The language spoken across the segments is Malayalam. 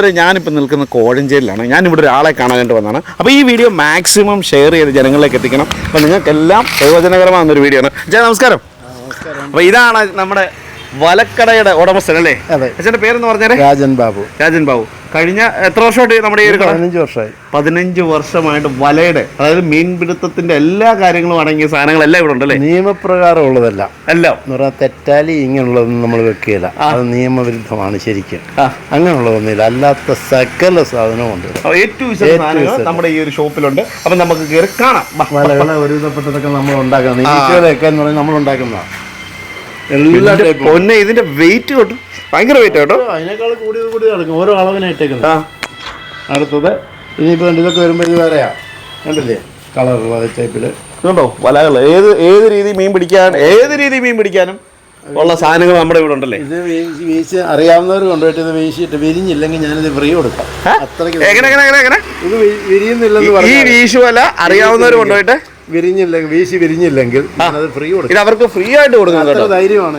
പ്രിയമുള്ളവർ ഞാനിപ്പോൾ നിൽക്കുന്ന കോഴഞ്ചേരിയിലാണ്. ഞാൻ ഇവിടെ ഒരാളെ കാണാനായിട്ട് വന്നതാണ്. അപ്പോൾ ഈ വീഡിയോ മാക്സിമം ഷെയർ ചെയ്ത് ജനങ്ങളിലേക്ക് എത്തിക്കണം. അപ്പോൾ നിങ്ങൾക്കെല്ലാം പ്രയോജനകരമാകുന്ന ഒരു വീഡിയോ ആണ്. ചേട്ടാ നമസ്കാരം. അപ്പോൾ ഇതാണ് നമ്മുടെ വലക്കടയുടെ ഉടമസ്ഥൻ അല്ലേ? അതെ. അച്ഛന്റെ പേരെന്ന് പറഞ്ഞാൽ രാജൻ ബാബു. രാജൻ ബാബു. കഴിഞ്ഞ എത്ര വർഷമായിട്ട് നമ്മുടെ ഈ ഒരു പതിനഞ്ച് വർഷമായി. പതിനഞ്ച് വർഷമായിട്ട് വലയുടെ അതായത് മീൻപിടുത്തത്തിന്റെ എല്ലാ കാര്യങ്ങളും അടങ്ങിയ സാധനങ്ങളെല്ലാം ഇവിടെ ഉണ്ടല്ലേ? നിയമപ്രകാരം ഉള്ളതല്ല. എല്ലാം. എന്ന് പറഞ്ഞാൽ തെറ്റാലി ഇങ്ങനെയുള്ളതൊന്നും നമ്മൾ വെക്കുകയില്ല. അത് നിയമവിരുദ്ധമാണ് ശരിക്കും. അങ്ങനെയുള്ളതൊന്നുമില്ല. അല്ലാത്ത സകല സാധനവും ഉണ്ട് ഏറ്റവും നമ്മുടെ ഈ ഒരു ഷോപ്പിലുണ്ട്. അപ്പൊ നമുക്ക് കയറി കാണാം. വലകളെ ഒരുവിധപ്പെട്ടതൊക്കെ നമ്മൾ ഉണ്ടാക്കുന്നത് നമ്മൾ ഉണ്ടാക്കുന്നതാണ്. പൊന്നെ ഇതിന്റെ വെയിറ്റ് കേട്ടോ ഭയങ്കര വെയിറ്റ് കേട്ടോ. അതിനേക്കാൾ കൂടിയത് കൂടി നടക്കും. ഓരോ അളവിനായിട്ടേക്കുന്നത് അടുത്തത് ഇനിയിപ്പോൾ ഇതൊക്കെ വരുമ്പോൾ ഇത് വേറെയാ. കണ്ടില്ലേ? കളറുള്ള ടൈപ്പിൽ ഇതുണ്ടോ? വലകൾ ഏത് ഏത് രീതി മീൻ പിടിക്കാൻ ഏത് രീതി മീൻ പിടിക്കാനും ഉള്ള സാധനങ്ങൾ നമ്മുടെ ഇവിടെ ഉണ്ടല്ലേ? ഇത് വീശി അറിയാവുന്നവർ കൊണ്ടുപോയിട്ട് ഇത് വീശിയിട്ട് വിരിഞ്ഞില്ലെങ്കിൽ ഞാനിത് ഫ്രീ കൊടുക്കാം. അത്രയ്ക്ക് എങ്ങനെ എങ്ങനെ എങ്ങനെ ഇത് വിരിയുന്നില്ലെന്ന് വിരിയുന്നില്ലെന്ന് ഈ പറഞ്ഞു വീശുവല അറിയാവുന്നവർ കൊണ്ടുപോയിട്ട്? വിരിഞ്ഞില്ലെങ്കിൽ വീശി വിരിഞ്ഞില്ലെങ്കിൽ അത് ഫ്രീ കൊടുക്കും. ഇത് അവർക്ക് ഫ്രീ ആയിട്ട് കൊടുക്കുന്നു അത്ര കേട്ടോ. ധൈര്യമാണ്.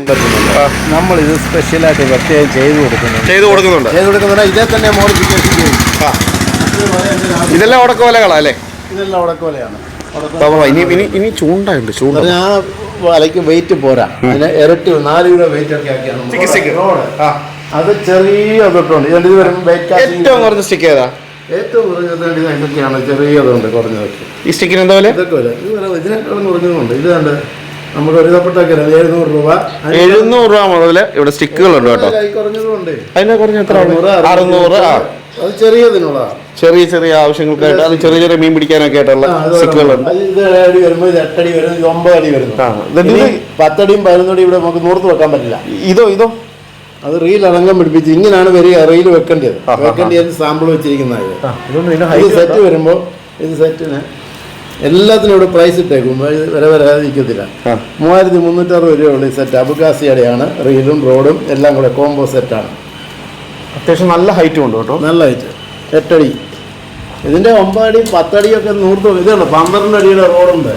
നമ്മൾ ഇത് സ്പെഷ്യലായിട്ട് പ്രത്യേകം ചെയ്തു കൊടുക്കുന്നുണ്ട്. ചെയ്ത് കൊടുക്കുന്നുണ്ട്. ചെയ്തു കൊടുക്കുന്നുണ്ട്. ഇതേ തന്നെ മോഡിഫിക്കേഷൻ ചെയ്യും. ഇതെല്ലാം ഉടക്ക വലകളാ അല്ലേ? ഇതെല്ലാം ഉടക്കോലയാണ്. അപ്പൊ ഇനി ഇനി ഇനി ചൂണ്ടയുണ്ട് ചൂണ്ട. ഞാൻ ആ വലയ്ക്ക് വെയിറ്റ് പോരാ. അതിന് ഇരട്ടി നാല് കിലോ വെയിറ്റ് ഒക്കെ ആക്കിയാണ്. റോഡ്. ആ. അത് ചെറിയ തൊട്ടുണ്ട് ഇത് വരുമ്പോൾ വെയിറ്റ് ഏറ്റവും കുറഞ്ഞ സ്റ്റിക്ക് ഏതാ? ഏറ്റവും കുറഞ്ഞത് ഇത് ഇതൊക്കെയാണ് ചെറിയതുണ്ട് കുറഞ്ഞതൊക്കെ. ഈ സ്റ്റിക്കിന് എന്താ വില? ഇതൊക്കെ വില. ഇത് വില ഇതിനേക്കാളും കുറഞ്ഞതുണ്ട്. ഇത് കണ്ട് നമുക്ക് ഒരുതപ്പെട്ടൊക്കെ എഴുന്നൂറ് രൂപ. എഴുന്നൂറ് രൂപ മുതൽ ഇവിടെ സ്റ്റിക്കുകളുണ്ട് കേട്ടോ. കുറഞ്ഞതുണ്ട് അതിനെ കുറഞ്ഞ എത്ര അറുന്നൂറ്, അത് ചെറിയതിനുള്ള ചെറിയ ചെറിയ ആവശ്യങ്ങൾക്കായിട്ട് അത് ചെറിയ ചെറിയ മീൻ പിടിക്കാനൊക്കെ ആയിട്ടുള്ള സ്റ്റിക്കുകളുണ്ട്. ഇത് ഏഴടി വരുമ്പോൾ ഇത് എട്ടടി വരും ഇത് ഒമ്പത് അടി വരുന്നു പത്തടിയും പതിനൊന്നടിയും ഇവിടെ നമുക്ക് നൂർത്ത് വെക്കാൻ പറ്റില്ല. ഇതോ ഇതോ? അത് റീൽ ഇറങ്ങാൻ പിടിപ്പിച്ച് ഇങ്ങനെയാണ് വരിക റീൽ വെക്കേണ്ടത്. വെക്കേണ്ടത് സാമ്പിൾ വെച്ചിരിക്കുന്നത് ഇത്. സെറ്റ് വരുമ്പോൾ ഇത്. സെറ്റിന് എല്ലാത്തിനും ഇവിടെ പ്രൈസ് ഇട്ടേക്കും. വില വരാതിരിക്കത്തില്ല. മൂവായിരത്തി മുന്നൂറ്ററുപത് രൂപയുള്ള ഈ സെറ്റ് അബുക്കാസിയുടെയാണ് റീലും റോഡും എല്ലാം കൂടെ കോംബോ സെറ്റാണ് അത്യാവശ്യം നല്ല ഹൈറ്റും ഉണ്ട് കേട്ടോ. നല്ല ഹൈറ്റ് എട്ടടി. ഇതിന്റെ ഒമ്പതടി പത്തടിയൊക്കെ നൂർത്ത് ഇതാണ് പന്ത്രണ്ട് അടിയുടെ റോഡുണ്ട്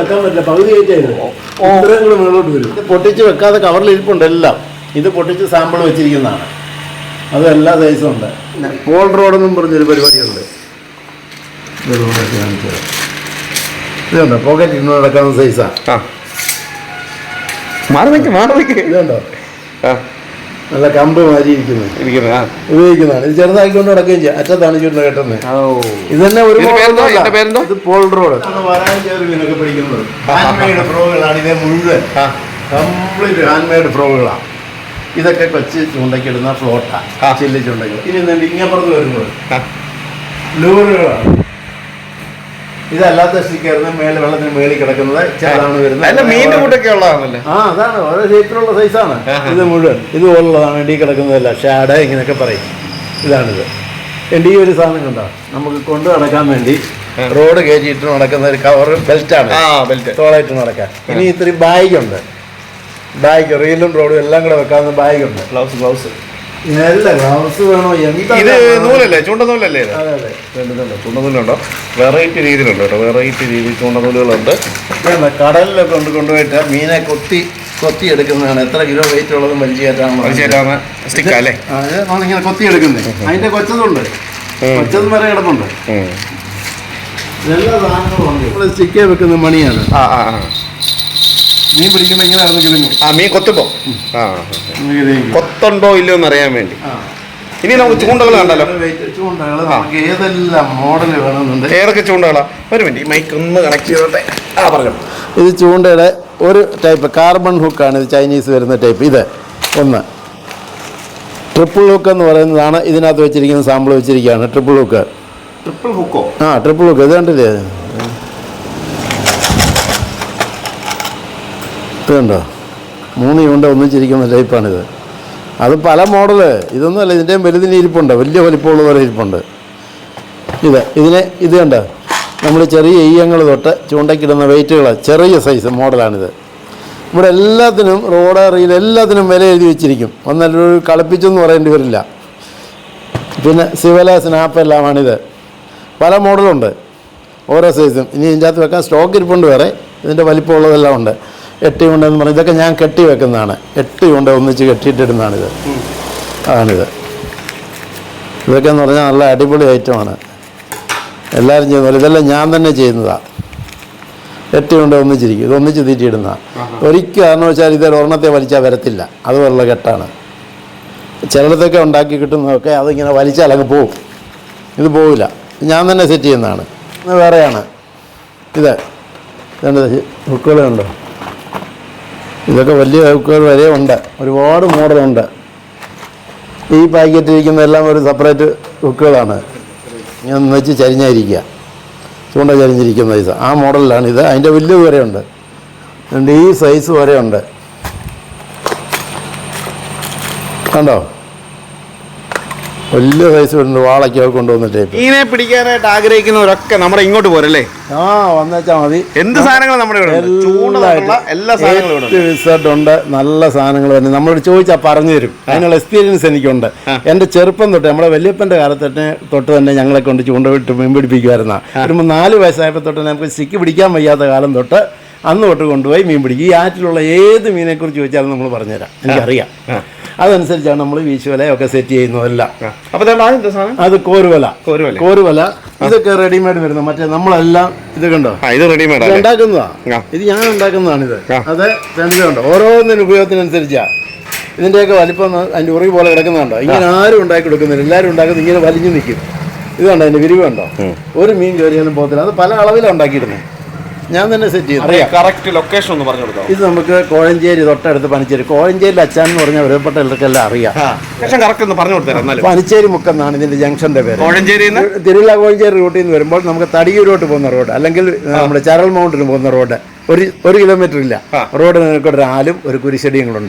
വെക്കാൻ പറ്റില്ല. പകുതി കയറ്റായിരുന്നു ഇത്രയും കൂടെ മുകളിലോട്ട് വരും. ഇത് പൊട്ടിച്ച് വെക്കാതെ കവറിൽ ഇരിപ്പുണ്ട് എല്ലാം. ഇത് പൊട്ടിച്ച് സാമ്പിൾ വെച്ചിരിക്കുന്നതാണ്. അത് എല്ലാ സൈസും ഉണ്ട് പോൾ റോഡെന്നും പറഞ്ഞൊരു പരിപാടിയുണ്ട്. ഇതുണ്ടോ പോക്കറ്റ് ഇന്ന് നടക്കുന്ന സൈസാണ് ആ. മാറി നിൽക്കും മാറി നിൽക്കും ഇതുണ്ടോ നല്ല കമ്പ് മാരി ഇരിക്കുന്നത് ഉപയോഗിക്കുന്നതാണ്. ഇത് ചെറുതാക്കിക്കൊണ്ട് നടക്കുകയും ചെയ്യാം. അറ്റത്താണ് ചുരുണ്ട കെട്ടുന്നത് ഇത് തന്നെ ഒരു? ഇത് പോൾ റോഡ്. പഠിക്കുന്നത് പിടിക്കുന്നത്. ഹാൻഡ്മെയ്ഡ് ഫ്രോകളാണ് ഇതേ മുഴുവൻ. കംപ്ലീറ്റ് ഹാൻഡ് ഹാൻഡ്മെയ്ഡ് ഫ്രോഗുകളാണ് ഇതൊക്കെ കൊച്ചി ചൂണ്ടയ്ക്കിടുന്ന. ഫ്ലോട്ടാണ് ചില്ലി ചൂണ്ടയ്ക്ക് ഇനി എന്തുണ്ട്? ഇങ്ങപ്പുറത്ത് വരുമ്പോൾ. ലൂറുകളാണ്. ഇതല്ലാത്ത സ്റ്റിക്കായിരുന്നു മേലെ വെള്ളത്തിന് മേളിൽ കിടക്കുന്നത് അല്ല വരുന്നത് ആ അതാണ്. ഓരോ ഷേപ്പിലുള്ള സൈസാണ്. ഇത് മുഴുവൻ. ഇത് പോലുള്ളതാണ്. ഇടീ കിടക്കുന്നതല്ല. ഷാഡ ഇങ്ങനെയൊക്കെ പറയും. ഇതാണിത്. എന്റെ ഈ ഒരു സാധനം കണ്ടോ? നമുക്ക് കൊണ്ടു നടക്കാൻ വേണ്ടി റോഡ് കയറ്റിയിട്ട് നടക്കുന്ന ഒരു കവർ ബെൽറ്റാണ്. ബെൽറ്റ്. തോളായിട്ട് നടക്കാൻ. ഇനി ഇത്തിരി ബാഗുണ്ട്. ബാഗ് റീലും റോഡും എല്ലാം കൂടെ വെക്കാവുന്ന ബാഗുണ്ട് ഗ്ലൗസ് ഗ്ലൗസ് ഇതെല്ലാം ഗ്ലൗസ് വേണോ? എന്താ ഇത് നൂലല്ലേ? ചൂണ്ടനൂലല്ലേ ഇത്? അതെ അതെ. രണ്ടുന്നുണ്ടോ ചൂണ്ടനൂലുണ്ടോ? വെറൈറ്റി രീതിയിലുണ്ട് കേട്ടോ. വെറൈറ്റി രീതി ചൂണ്ടനൂലുകളുണ്ട്. ഇതെന്താ കടലിലൊക്കെ കൊണ്ട് കൊണ്ടുപോയിട്ട് മീനെ കൊത്തി കൊത്തി എടുക്കുന്നതാണ്. എത്ര കിലോ വെയിറ്റ് ഉള്ളതും വലിയ കയറ്റാൻ ചേട്ടാണ് സ്റ്റിക്ക് അല്ലേ? ആ, നമ്മളിങ്ങനെ കൊത്തി എടുക്കുന്നത് അതിന്റെ കൊച്ചതുണ്ട്. കൊച്ചതും വരെ കിടപ്പുണ്ട്. എല്ലാ സാധനങ്ങളും ഉണ്ട്. സ്റ്റിക്കേ വെക്കുന്ന മണിയാണ്. ആ ആ ആ. മീൻ പിടിക്കുമ്പോൾ ഇങ്ങനെ ഇറങ്ങി കിടങ്ങും ആ മീൻ കൊത്തുമ്പോ. ആ കൊത്തുണ്ടോ ഇല്ലയോ എന്ന് അറിയാൻ വേണ്ടി. ഇനി നമുക്ക് ചൂണ്ടകൾ കണ്ടല്ലോ. ചൂണ്ടകൾ നമുക്ക് ഏതെല്ലാം മോഡൽ വേണമെന്നുണ്ട്. ഏതൊക്കെ ചൂണ്ടകളാ? ഒരു മിനിറ്റ് ഈ മൈക്ക് ഒന്ന് കണക്ട് ചെയ്തോട്ടെ. ആ പറഞ്ഞു. ഇത് ചൂണ്ടയുടെ ഒരു ടൈപ്പ് കാർബൺ ഹുക്കാണ് ഇത് ചൈനീസ് വരുന്ന ടൈപ്പ് ഇത് ഒന്ന്. ട്രിപ്പിൾ ഹുക്ക് എന്ന് പറയുന്നതാണ് ഇതിനകത്ത് വെച്ചിരിക്കുന്ന സാമ്പിൾ വെച്ചിരിക്കുകയാണ്. ട്രിപ്പിൾ ഹുക്ക് ട്രിപ്പിൾ ഹുക്കോ ആ ട്രിപ്പിൾ ഹുക്ക് ഇത് കണ്ടില്ലേ? ഇത് കണ്ടോ? മൂന്ന് ചൂണ്ട ഒന്നിച്ചിരിക്കുന്ന ടൈപ്പാണിത് അത് പല മോഡൽ ഇതൊന്നുമല്ല ഇതിന്റെയും വലുതിന് ഇരിപ്പുണ്ട്. വലിയ വലിപ്പമുള്ള പോലെ ഇരിപ്പുണ്ട്. ഇത് ഇതിനെ ഇത് കണ്ട? നമ്മൾ ചെറിയ ഈയങ്ങൾ തൊട്ട് ചൂണ്ടയ്ക്കിടുന്ന വെയിറ്റുകൾ ചെറിയ സൈസ് മോഡലാണിത് ഇവിടെ എല്ലാത്തിനും റോഡ് റീൽ എല്ലാത്തിനും വില എഴുതി വെച്ചിരിക്കും. ഒന്നല്ലൊരു കളിപ്പിച്ചെന്ന് പറയേണ്ടി വരില്ല. പിന്നെ സിവല സ്നാപ്പ് എല്ലാമാണിത് പല മോഡലുണ്ട് ഓരോ സൈസും ഇനി ഇതിന്റെ അകത്ത് വെക്കാൻ സ്റ്റോക്ക് ഇരിപ്പുണ്ട് വേറെ. ഇതിന്റെ വലിപ്പമുള്ളതെല്ലാം ഉണ്ട്. എട്ട് ഉണ്ടെന്ന് പറഞ്ഞു ഇതൊക്കെ ഞാൻ കെട്ടി വെക്കുന്നതാണ്. എട്ട് ഉണ്ട ഒന്നിച്ച് കെട്ടിയിട്ടിടുന്നതാണിത്. ആണിത്. ഇതൊക്കെ എന്ന് പറഞ്ഞാൽ നല്ല അടിപൊളി ഐറ്റമാണ്. എല്ലാവരും ചെയ്യുന്നത് ഇതെല്ലാം ഞാൻ തന്നെ ചെയ്യുന്നതാണ് എട്ട് ഉണ്ട ഒന്നിച്ചിരിക്കും. ഇത് ഒന്നിച്ച് തീറ്റിയിടുന്ന ഒരിക്കൽ കാരണം വെച്ചാൽ ഇത് ഒരെണ്ണത്തെ വലിച്ചാൽ വരത്തില്ല. അതുപോലുള്ള കെട്ടാണ്. ചിലയിടത്തൊക്കെ ഉണ്ടാക്കി കിട്ടുന്നതൊക്കെ അതിങ്ങനെ വലിച്ചാൽ അങ്ങ് പോവും. ഇത് പോവില്ല. ഞാൻ തന്നെ സെറ്റ് ചെയ്യുന്നതാണ്. വേറെയാണ്. ഇത്. രണ്ട് ഹുക്കുകളുണ്ടോ ഇതൊക്കെ വലിയ ഹുക്കുകൾ വരെ ഉണ്ട്. ഒരുപാട് മോഡലുണ്ട് ഈ പാക്കറ്റിൽ ഇരിക്കുന്നതെല്ലാം ഒരു സെപ്പറേറ്റ് ഹുക്കുകളാണ് ഞാൻ വെച്ച് ചരിഞ്ഞായിരിക്കുക. ചൂണ്ട ചരിഞ്ഞിരിക്കുന്ന സൈസ് ആ മോഡലിലാണ് ഇത്. അതിന്റെ വലിയ വരെ ഉണ്ട് അതുകൊണ്ട് ഈ സൈസ് വരെ ഉണ്ട് കണ്ടോ? വലിയ സൈസ് വരുന്നുണ്ട് വാളയ്ക്കൊക്കെ കൊണ്ടുവന്നിട്ടേ മീനെ പിടിക്കാനായിട്ട് ആഗ്രഹിക്കുന്നവരൊക്കെ നമ്മുടെ ഇങ്ങോട്ട് പോരല്ലേ? ആ വന്നേച്ചാ മതി. എന്ത് സാധനങ്ങൾ നമ്മുടെ ഇവിടെ ഉണ്ട് എല്ലാ സാധനങ്ങളും ഇവിടെ ഉണ്ട്? ഉണ്ട്. നല്ല സാധനങ്ങൾ തന്നെ. നമ്മളോട് ചോദിച്ചാൽ പറഞ്ഞു തരും. അതിനുള്ള എക്സ്പീരിയൻസ് എനിക്കുണ്ട്. എന്റെ ചെറുപ്പം തൊട്ട് നമ്മുടെ വലിയപ്പന്റെ കാലത്ത് തന്നെ തൊട്ട് തന്നെ ഞങ്ങളെ കൊണ്ട് ചൂണ്ട വിട്ട് മീൻ പിടിപ്പിക്കുമായിരുന്ന. ഒരു മൂ- നാല് വയസ്സായപ്പോൾ തൊട്ട് നമുക്ക് സിക്ക് പിടിക്കാൻ വയ്യാത്ത കാലം തൊട്ട് അന്ന് തൊട്ട് കൊണ്ടുപോയി മീൻ പിടിക്കും. ഈ ആറ്റിലുള്ള ഏത് മീനെക്കുറിച്ച് ചോദിച്ചാലും നമ്മൾ പറഞ്ഞുതരാം. എനിക്കറിയാം. അതനുസരിച്ചാണ് നമ്മൾ വീശുവലയൊക്കെ സെറ്റ് ചെയ്യുന്നതെല്ലാം. അപ്പോൾ അത് കോരുവല. കോരുവല. കോരുവല. ഇതൊക്കെ റെഡിമെയ്ഡ് വരുന്നത് മറ്റേ നമ്മളെല്ലാം ഇത് കണ്ടോ? ഇത് റെഡിമെയ്ഡ് ഉണ്ടാക്കുന്നതാ ഇത് ഞാൻ ഉണ്ടാക്കുന്നതാണ് ഇത്. അത് രണ്ടിലുണ്ട് ഓരോന്നിനും ഉപയോഗത്തിനനുസരിച്ചാ. ഇതിന്റെയൊക്കെ വലിപ്പം അതിന്റെ ഉറി പോലെ കിടക്കുന്നുണ്ടോ ഇങ്ങനെ ആരും ഉണ്ടാക്കി കൊടുക്കുന്നില്ല. എല്ലാവരും ഉണ്ടാക്കുന്നത് ഇങ്ങനെ വലിഞ്ഞു നിൽക്കും. ഇതുണ്ടോ അതിന്റെ വിരിവുണ്ടോ ഒരു മീൻ കയറിയാലും പോകത്തില്ല. അത് പല അളവിലാണ് ഉണ്ടാക്കിയിടുന്നത് ഞാൻ തന്നെ സെറ്റ് ചെയ്തു. കറക്റ്റ് ലൊക്കേഷൻ ഒന്ന് പറഞ്ഞു കൊടുക്കാം ഇത് നമുക്ക് കോഴഞ്ചേരി തൊട്ടടുത്ത് പനിച്ചേരി. കോഴഞ്ചേരിയിൽ അച്ഛൻ എന്ന് പറഞ്ഞാൽ ഒരുപ്പെട്ട എല്ലാവർക്കെല്ലാം അറിയാം. കറക്റ്റ് ഒന്ന് പറഞ്ഞു കൊടുത്തരാം എന്നാലും. പനിച്ചേരി മുക്കെന്നാണ് ഇതിന്റെ ജംഗ്ഷന്റെ പേര്. കോഴഞ്ചേരി തിരുവില്ല കോഴഞ്ചേരി റൂട്ടിൽ നിന്ന് വരുമ്പോൾ നമുക്ക് തടിയൂരോട്ട് പോകുന്ന റോഡ് അല്ലെങ്കിൽ നമ്മുടെ ചരൽ മൗണ്ടിന് പോകുന്ന റോഡ്. ഒരു ഒരു കിലോമീറ്റർ ഇല്ല. റോഡ് നിനക്കൊരു ആലും ഒരു കുരിശടിയും കൂടെ